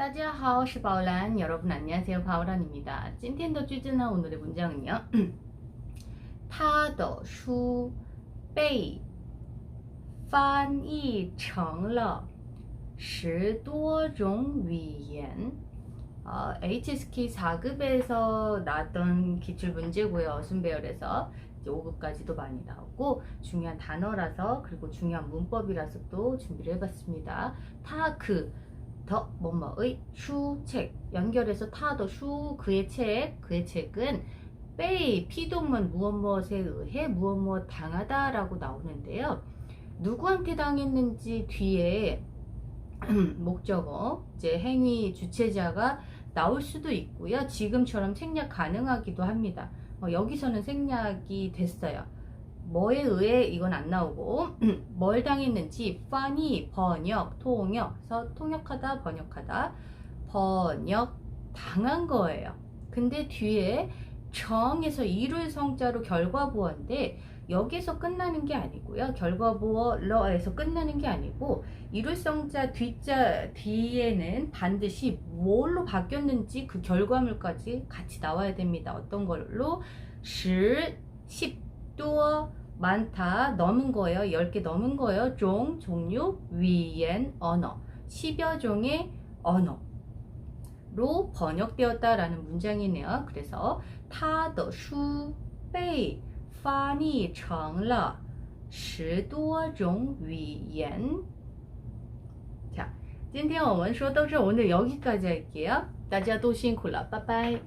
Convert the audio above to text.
大家好，我是宝兰. 여러분 안녕하세요. 바오란입니다. 今天的句子呢, 오늘의 문장은요. 他的书被翻译成了十多种语言. 어, HSK 4급에서 나왔던 기출 문제고요. 순배열에서 이제 5급까지도 많이 나오고 중요한 단어라서 그리고 중요한 문법이라서 또 준비를 해봤습니다. 타그 더 뭐뭐의 슈책 연결해서 타더 슈 그의 책 그의 책은 빼이 피동문 무엇 무엇에 의해 무엇 무엇 당하다라고 나오는데요. 누구한테 당했는지 뒤에 목적어 이제 행위 주체자가 나올 수도 있고요. 지금처럼 생략 가능하기도 합니다. 어, 여기서는 생략이 됐어요. 뭐에 의해 이건 안 나오고 뭘 당했는지 파니 번역 통역 서 통역하다 번역하다 번역 당한 거예요. 근데 뒤에 정에서 이룰 성자로 결과부어인데 여기서 끝나는 게 아니고요. 결과부어러에서 끝나는 게 아니고 이룰 성자 뒷자 뒤에는 반드시 뭘로 바뀌었는지 그 결과물까지 같이 나와야 됩니다. 어떤 걸로 10, 10 多 많다 넘은 거예요. 10개 넘은 거예요. 종, 종류, 위엔, 언어 10여 종의 언어로 번역되었다라는 문장이네요. 그래서 他的书被翻译成了十多种语言 자, 今天我们说到这 오늘 여기까지 할게요. 大家都辛苦了，拜拜。